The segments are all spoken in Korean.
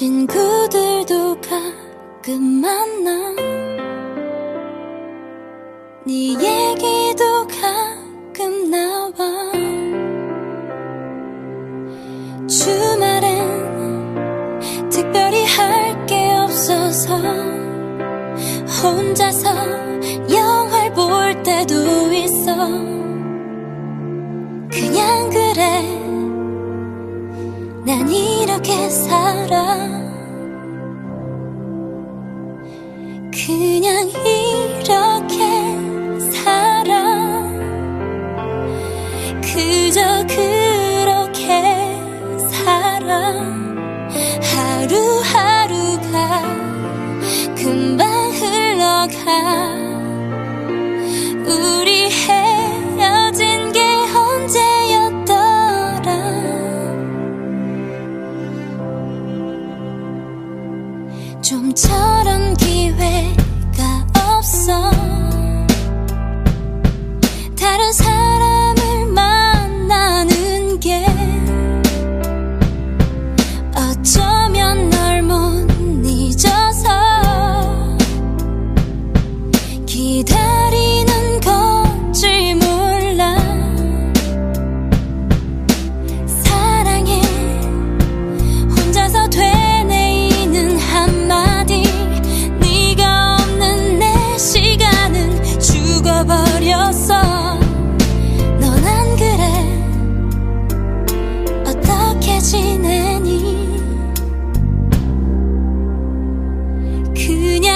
친구들도 가끔 만나. 네 얘기도 가끔 나와. 주말엔 특별히 할 게 없어서 혼자서 영화를 볼 때도 있어. 그냥 그래. 난 이렇게 살아. 그냥 이 좀처럼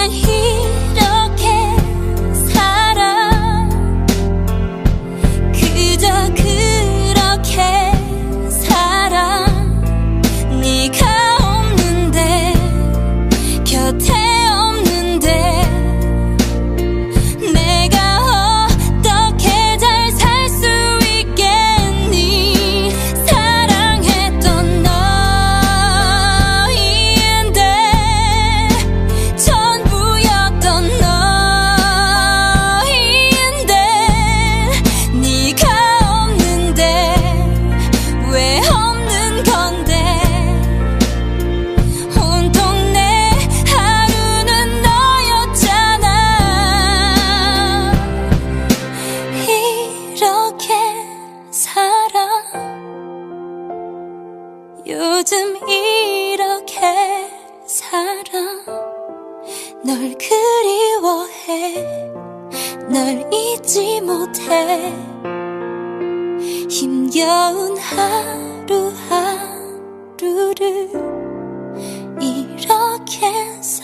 when he 요즘 이렇게 살아. 널 그리워해. 널 잊지 못해. 힘겨운 하루하루를 이렇게 살